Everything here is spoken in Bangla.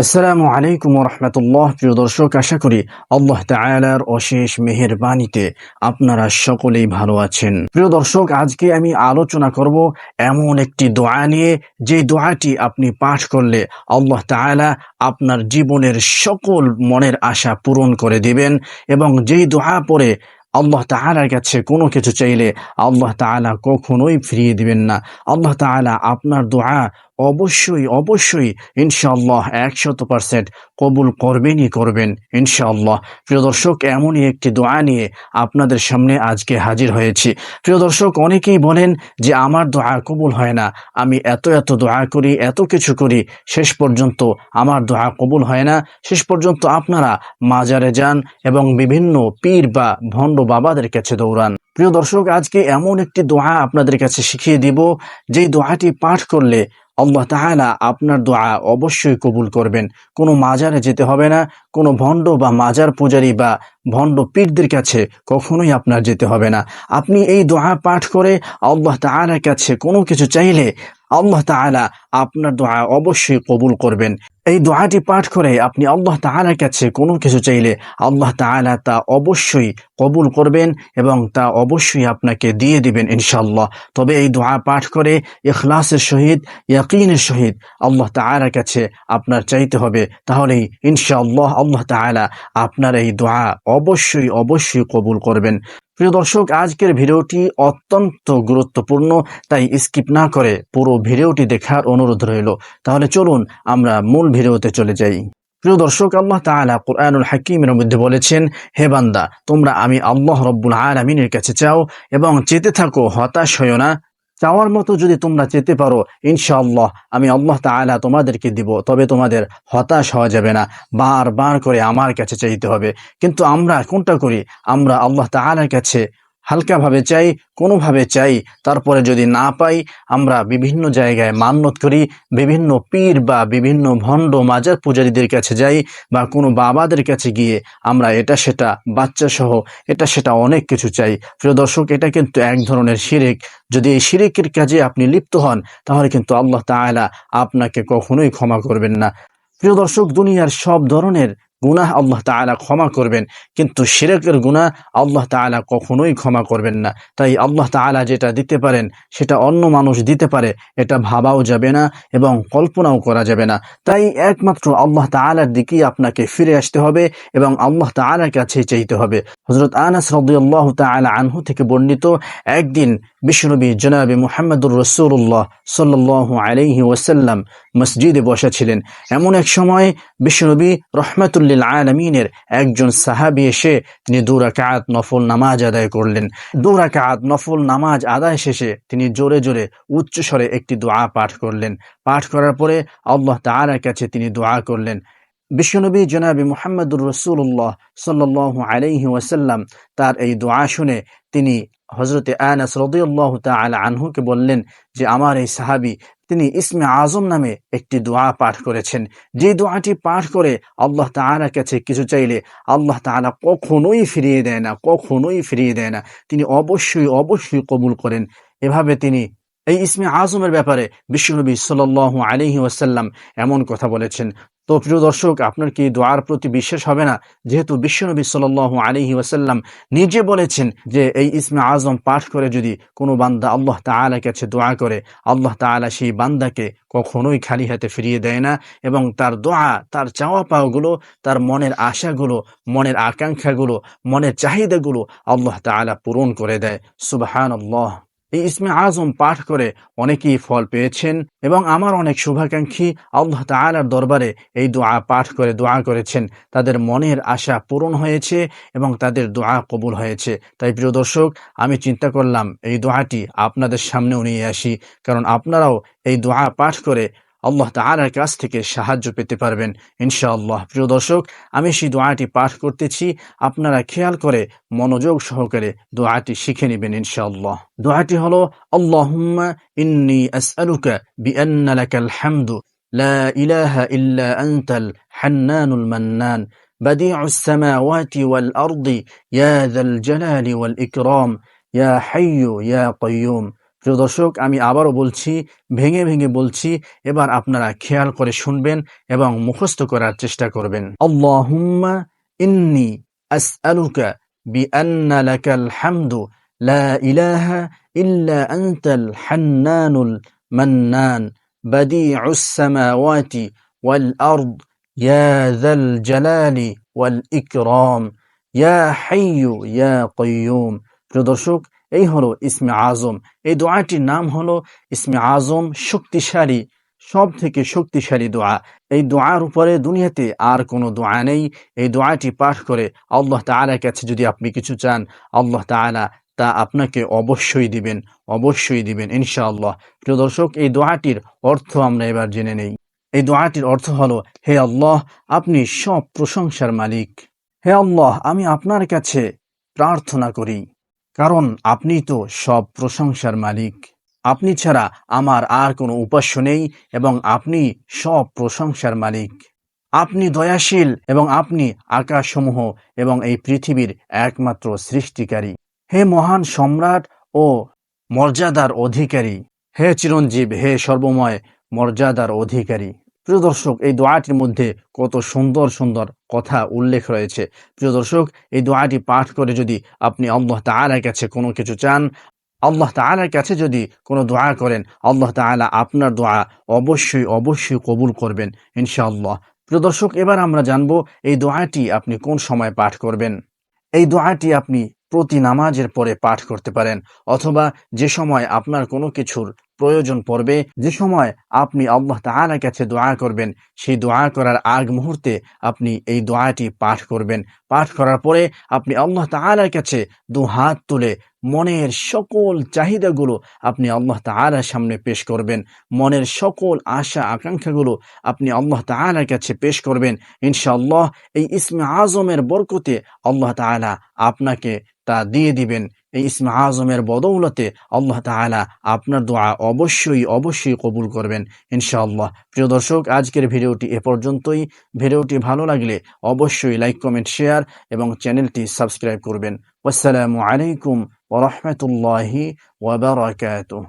আসসালামু আলাইকুম রহমতুল্লাহ প্রিয় দর্শক, আশা করি আল্লাহ তাআলার অশেষ মেহেরবানিতে আপনারা সকলেই ভালো আছেন। প্রিয় দর্শক, আজকে আমি আলোচনা করব এমন একটি দোয়া নিয়ে, যে দোয়াটি আপনি পাঠ করলে আল্লাহ তাআলা আপনার জীবনের সকল মনের আশা পূরণ করে দিবেন এবং যেই দোয়া পরে আল্লাহ তাআলার কাছে কোনো কিছু চাইলে আল্লাহ তাআলা কখনোই ফিরিয়ে দিবেন না। আল্লাহ তাআলা আপনার দোয়া অবশ্যই অবশ্যই ইনশাআল্লাহ একশত পার্সেন্ট কবুল করবেনই করবেন ইনশাআল্লাহ। প্রিয় দর্শক, এমনই একটি দোয়া নিয়ে আপনাদের সামনে আজকে হাজির হয়েছি। প্রিয় দর্শক, অনেকেই বলেন যে, আমার দোয়া কবুল হয় না। আমি এত এত দোয়া করি, এত কিছু করি, শেষ পর্যন্ত আমার দোয়া কবুল হয় না। শেষ পর্যন্ত আপনারা মাজারে যান এবং বিভিন্ন পীর বা ভণ্ড বাবাদের কাছে দৌড়ান। প্রিয় দর্শক, আজকে এমন একটি দোয়া আপনাদের কাছে শিখিয়ে দিব। যেই দোয়াটি পাঠ করলে আল্লাহ তাআলা আপনার দোয়া অবশ্যই কবুল করবেন। কোনো মাজারে যেতে হবে না, কোনো ভণ্ড বা মাজার পূজারী বা ভণ্ড পীরদের কাছে কখনোই আপনার যেতে হবে না। আপনি এই দোয়া পাঠ করে আল্লাহ তাআলার কাছে কোনো কিছু চাইলে আল্লাহ তাআলা আপনার দোয়া অবশ্যই কবুল করবেন। এই দোয়াটি পাঠ করে আপনি আল্লাহ তাআলার কাছে কোনো কিছু চাইলে আল্লাহ তাআলা তা অবশ্যই কবুল করবেন এবং তা অবশ্যই আপনাকে দিয়ে দিবেন ইনশাআল্লাহ। তবে এই দোয়া পাঠ করে ইখলাসের সহিত ইয়াকিনের সহিত আল্লাহ তাআলার কাছে আপনার চাইতে হবে। তাহলেই ইনশাআল্লাহ আল্লাহ তাআলা আপনার এই দোয়া অবশ্যই অবশ্যই কবুল করবেন। প্রিয় দর্শক, আজকের ভিডিওটি অত্যন্ত গুরুত্বপূর্ণ, তাই স্কিপ না করে পুরো ভিডিওটি দেখার অনুরোধ রইল। তাহলে চলুন আমরা মূল ভিডিওতে চলে যাই। প্রিয় দর্শক, আল্লাহ তাআলা কুরআনুল হাকিমের মধ্যে বলেছেন, হে বান্দা, তোমরা আমি আল্লাহ রব্বুল আলামিনের কাছে চাও এবং চেতে থাকো, হতাশ হইও না। চাওয়ার মতো যদি তোমরা চেতে পারো, ইনশাআল্লাহ আমি আল্লাহ তাআলা তোমাদেরকে দিব, তবে তোমাদের হতাশ হওয়া যাবে না। বারবার করে আমার কাছে চাইতে হবে। কিন্তু আমরা কোনটা করি? আমরা আল্লাহ তাআলার কাছে হালকাভাবে চাই, কোনোভাবে চাই, তারপরে যদি না পাই, আমরা বিভিন্ন জায়গায় মান্যত করি, বিভিন্ন পীর বা বিভিন্ন ভণ্ড মাজার পূজারীদের কাছে যাই বা কোনো বাবাদের কাছে গিয়ে আমরা এটা সেটা বাচ্চা সহ এটা সেটা অনেক কিছু চাই। প্রিয় দর্শক, এটা কিন্তু এক ধরনের শিরিক। যদি এই শিরিকের কাজে আপনি লিপ্ত হন, তাহলে কিন্তু আল্লাহ তাআলা আপনাকে কখনোই ক্ষমা করবেন না। প্রিয় দর্শক, দুনিয়ার সব ধরনের গুনাহ আল্লাহ তাআলা ক্ষমা করবেন। কিন্তু শিরকের গুনাহ আল্লাহ তাআলা কখনোই ক্ষমা করবেন না। তাই আল্লাহ তাআলা যেটা দিতে পারেন, সেটা অন্য মানুষ দিতে পারে, এটা ভাবাও যাবে না এবং কল্পনাও করা যাবে না। তাই একমাত্র আল্লাহ তাআলার দিকেই আপনাকে ফিরে আসতে হবে এবং আল্লাহ তাআলার কাছে চাইতে হবে। হযরত আনাস রাদিয়াল্লাহু তাআলা আনহু থেকে বর্ণিত একদিন বিশ্বনবী জনাবি মুহাম্মদুর রাসূলুল্লাহ সাল্লাল্লাহু আলাইহি ওয়াসাল্লাম মসজিদে বসেছিলেন এমন এক সময় বিশ্বনবী রহমাতুল্লিল আলমিনের একজন সাহাবি এসে তিনি দু রাকাত নফল নামাজ আদায় করলেন। দু রাকাত নফল নামাজ আদায় শেষে তিনি জোরে জোরে উচ্চ স্বরে একটি দোয়া পাঠ করলেন। পাঠ করার পরে আল্লাহ তাআলার কাছে তিনি দোয়া করলেন। বিশ্বনবী জনাবি মুহাম্মদুর রসুল্লাহ সাল্লাহ আলাইহি ওয়াসাল্লাম তার এই দোয়া শুনে তিনি হজরতে আনাস রদিউল্লাহ তাআলা আনহুকে বললেন যে, আমার এই সাহাবি তিনি ইসমে আজম নামে একটি দোয়া পাঠ করেছেন। যে দোয়াটি পাঠ করে আল্লাহ তাআলার কাছে কিছু চাইলে আল্লাহ তাহারা কখনোই ফিরিয়ে দেয় না, কখনোই ফিরিয়ে দেয় না। তিনি অবশ্যই অবশ্যই কবুল করেন। এভাবে তিনি এই ইসমে আজমের ব্যাপারে বিশ্বনবী সাল আলহি ওয়াসাল্লাম এমন কথা বলেছেন তো প্রিয় দর্শক, আপনার কি দোয়ার প্রতি বিশ্বাস হবে না? যেহেতু বিশ্বনবী সাল আলহি ওয়াসাল্লাম নিজে বলেছেন যে, এই ইসমে আজম পাঠ করে যদি কোনো বান্দা আল্লাহ তাআলা কাছে দোয়া করে, আল্লাহ তাআলা সেই বান্দাকে কখনোই খালি হাতে ফিরিয়ে দেয় না। এবং তার দোয়া, তার চাওয়া পাওয়াগুলো, তার মনের আশাগুলো, মনের আকাঙ্ক্ষাগুলো, মনের চাহিদাগুলো আল্লাহ তাআলা পূরণ করে দেয়। সুবাহান আল্লাহ এই ইসমে আজম পাঠ করে অনেকেই ফল পেয়েছেন এবং আমার অনেক শুভাকাঙ্ক্ষী আল্লাহ তালার দরবারে এই দোয়া পাঠ করে দোয়া করেছেন। তাদের মনের আশা পূরণ হয়েছে এবং তাদের দোয়া কবুল হয়েছে। তাই প্রিয় দর্শক, আমি চিন্তা করলাম এই দোয়াটি আপনাদের সামনেও নিয়ে আসি। কারণ আপনারাও এই দোয়া পাঠ করে আল্লাহ তালার কাছ থেকে সাহায্য পেতে পারবেন ইনশাআল্লাহ প্রিয় দর্শক আমি সেই দোয়াটি পাঠ করতেছি আপনারা খেয়াল করে মনোযোগ সহকারে দোয়াটি শিখে নেবেন ইনশাআল্লাহ দোয়াটি হলো আল্লাহুম্মা ইন্নি আসআলুকা বিআন্না লাকাল হামদু লা ইলাহা ইল্লা আনতাল হান্নানুল মান্নান بديع السماوات والأرض يا ذا الجلال والإكرام يا حي يا قيوم প্রিয় দর্শক, আমি আবারও বলছি, ভেঙে ভেঙে বলছি, এবার আপনারা খেয়াল করে শুনবেন এবং মুখস্থ করার চেষ্টা করবেন। আল্লাহুম্মা ইন্নি আসআলুকা বিআন্না লাকাল হামদু ওয়াল আরদ, ইয়া ইয়া হাইয়্যু ইয়া কাইয়্যুম প্রিয় দর্শক এই হলো ইসমে আজম। এই দোয়াটির নাম হলো ইসমে আজম শক্তিশালী সব থেকে শক্তিশালী দোয়া। এই দোয়ার উপরে দুনিয়াতে আর কোনো দোয়া নেই। এই দোয়াটি পাঠ করে আল্লাহ তাআলার কাছে যদি আপনি কিছু চান, আল্লাহ তাআলা তা আপনাকে অবশ্যই দিবেন অবশ্যই দিবেন, ইনশাআল্লাহ। প্রিয় দর্শক, এই দোয়াটির অর্থ আমরা এবার জেনে নেই। এই দোয়াটির অর্থ হলো, হে আল্লাহ, আপনি সব প্রশংসার মালিক। হে আল্লাহ, আমি আপনার কাছে প্রার্থনা করি। কারণ আপনি তো সব প্রশংসার মালিক। আপনি ছাড়া আমার আর কোনো উপাস্য নেই এবং আপনি সব প্রশংসার মালিক। আপনি দয়াশীল এবং আপনি আকাশসমূহ এবং এই পৃথিবীর একমাত্র সৃষ্টিকারী। হে মহান সম্রাট ও মর্যাদার অধিকারী। হে চিরঞ্জীব, হে সর্বময় মর্যাদার অধিকারী। প্রিয় দর্শক, এই দোয়াটির মধ্যে কত সুন্দর সুন্দর কথা উল্লেখ রয়েছে। প্রিয় দর্শক, এই দোয়াটি পাঠ করে যদি আপনি আল্লাহ তাআলার কাছে কোনো কিছু চান, আল্লাহ তাআলার কাছে যদি কোনো দোয়া করেন, আল্লাহ তাআলা আপনার দোয়া অবশ্যই অবশ্যই কবুল করবেন, ইনশাআল্লাহ। প্রিয় দর্শক, এবার আমরা জানব এই দোয়াটি আপনি কোন সময় পাঠ করবেন? এই দোয়াটি আপনি প্রতি নামাজের পরে পাঠ করতে পারেন, অথবা যে সময় আপনার কোনো কিছুর প্রয়োজন পড়বে যে সময় আপনি আল্লাহ তাআলার কাছে দোয়া করবেন। সেই দোয়া করার আগ মুহূর্তে আপনি এই দোয়াটি পাঠ করবেন। পাঠ করার পরে আপনি আল্লাহ তাআলার কাছে দু হাত তুলে মনের সকল চাহিদাগুলো আপনি আল্লাহ তাআলার সামনে পেশ করবেন। মনের সকল আশা আকাঙ্ক্ষাগুলো আপনি আল্লাহ তাআলার কাছে পেশ করবেন। ইনশাআল্লাহ এই ইসমে আজমের বরকতে আল্লাহ তাআলা আপনাকে তা দিয়ে দিবেন। এই ইসম আজমের বদৌলতে আল্লাহ তালা আপনার দোয়া অবশ্যই অবশ্যই কবুল করবেন, ইনশাআল্লাহ। প্রিয় দর্শক, আজকের ভিডিওটি এ পর্যন্তই। ভিডিওটি ভালো লাগলে অবশ্যই লাইক, কমেন্ট, শেয়ার এবং চ্যানেলটি সাবস্ক্রাইব করবেন। আসসালামু আলাইকুম ওরহমতুল্লাহি ওবরাকাতুহ